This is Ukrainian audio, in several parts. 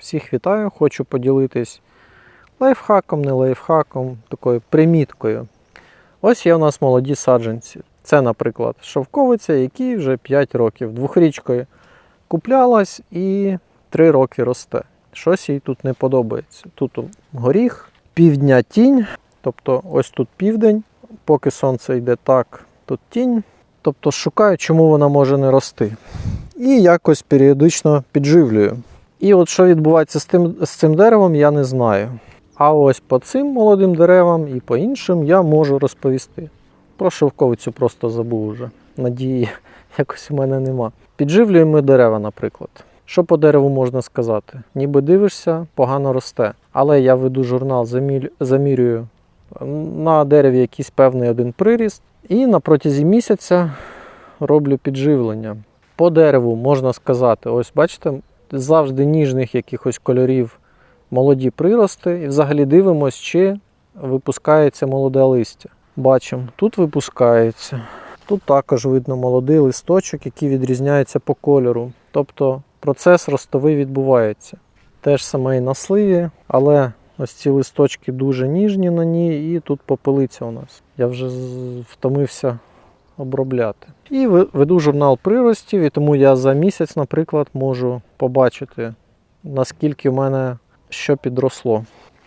Всіх вітаю, хочу поділитись лайфхаком, не лайфхаком, такою приміткою. Ось є у нас молоді саджанці. Це, наприклад, шовковиця, якій вже 5 років. Двохрічкою куплялась і 3 роки росте. Щось їй тут не подобається. Тут горіх, півдня тінь, тобто ось тут південь, поки сонце йде так, тут тінь. Тобто шукаю, чому вона може не рости. І якось періодично підживлюю. І от що відбувається з тим, з цим деревом, я не знаю. А ось по цим молодим деревам і по іншим я можу розповісти. Про шовковицю просто забув уже. Надії якось у мене нема. Підживлюємо дерева, наприклад. Що по дереву можна сказати? Ніби дивишся, погано росте. Але я веду журнал, замірюю на дереві якийсь певний один приріст, і на протязі місяця роблю підживлення. По дереву можна сказати, ось бачите, завжди ніжних якихось кольорів молоді прирости, і взагалі дивимось, чи випускається молоде листя. Бачимо, тут випускається. Тут також видно молодий листочок, який відрізняється по кольору. Тобто процес ростовий відбувається. Теж саме і на сливі, але ось ці листочки дуже ніжні на ній, і тут попелиця у нас. Я вже втомився обробляти. І веду журнал приростів, і тому я за місяць, наприклад, можу побачити, наскільки в мене що підросло.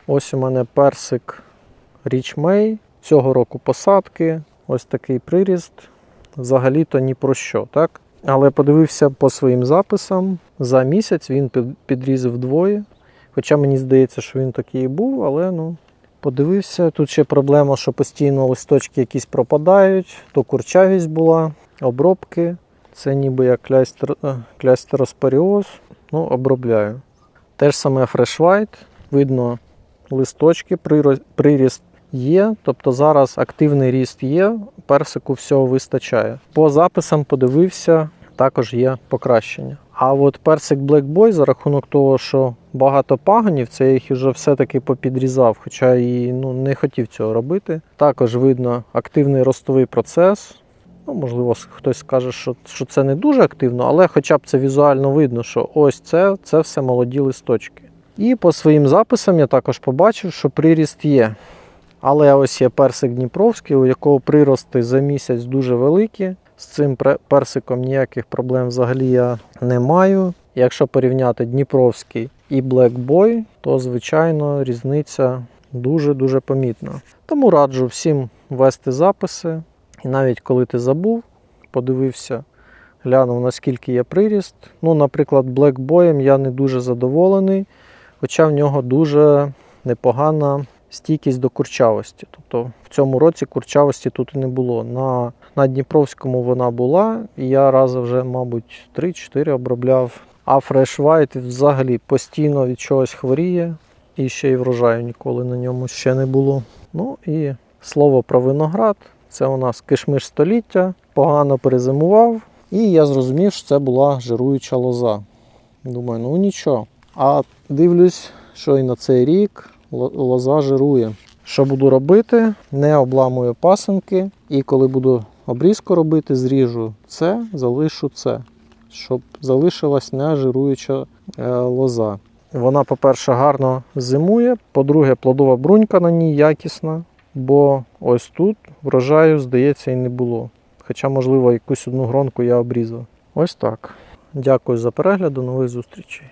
Ось у мене персик Річ Мей. Цього року посадки. Ось такий приріст. Взагалі-то ні про що, так? Але подивився по своїм записам. За місяць він під- підрізав вдвоє. Хоча мені здається, що він такий і був, але ну, подивився. Тут ще проблема, що постійно листочки якісь пропадають, то курчавість була, обробки. Це ніби як клястер, клястероспоріоз. Ну, обробляю. Те ж саме White. Видно листочки, приріст є. Тобто зараз активний ріст є, персику всього вистачає. По записам подивився, також є покращення. А от персик Black Boy за рахунок того, що багато паганів, це я їх вже все-таки попідрізав, хоча і ну, не хотів цього робити. Також видно активний ростовий процес. Ну, можливо, хтось скаже, що, що це не дуже активно, але хоча б це візуально видно, що ось це, це все молоді листочки. І по своїм записам я також побачив, що приріст є. Але ось є персик Дніпровський, у якого прирости за місяць дуже великі. З цим персиком ніяких проблем взагалі я не маю. Якщо порівняти Дніпровський і Black Boy, то звичайно різниця дуже-дуже помітна. Тому раджу всім вести записи. І навіть коли ти забув, подивився, глянув, наскільки є приріст. Ну, наприклад, Black Boy я не дуже задоволений, хоча в нього дуже непогана стійкість до курчавості. Тобто в цьому році курчавості тут не було. На, на Дніпровському вона була, і я рази вже, мабуть, 3-4 обробляв. А Fresh White взагалі постійно від чогось хворіє, і ще й врожаю ніколи на ньому ще не було. Ну і слово про виноград. Це у нас кишмиш століття, погано перезимував, і я зрозумів, що це була жируюча лоза. Думаю, ну нічого. А дивлюсь, що і на цей рік лоза жирує. Що буду робити? Не обламую пасенки, і коли буду обрізку робити, зріжу це, залишу це, щоб залишилась не жируюча е, лоза. Вона, по-перше, гарно зимує, по-друге, плодова брунька на ній якісна, бо ось тут врожаю, здається, і не було. Хоча, можливо, якусь одну гронку я обрізав. Ось так. Дякую за перегляд, до нових зустрічей.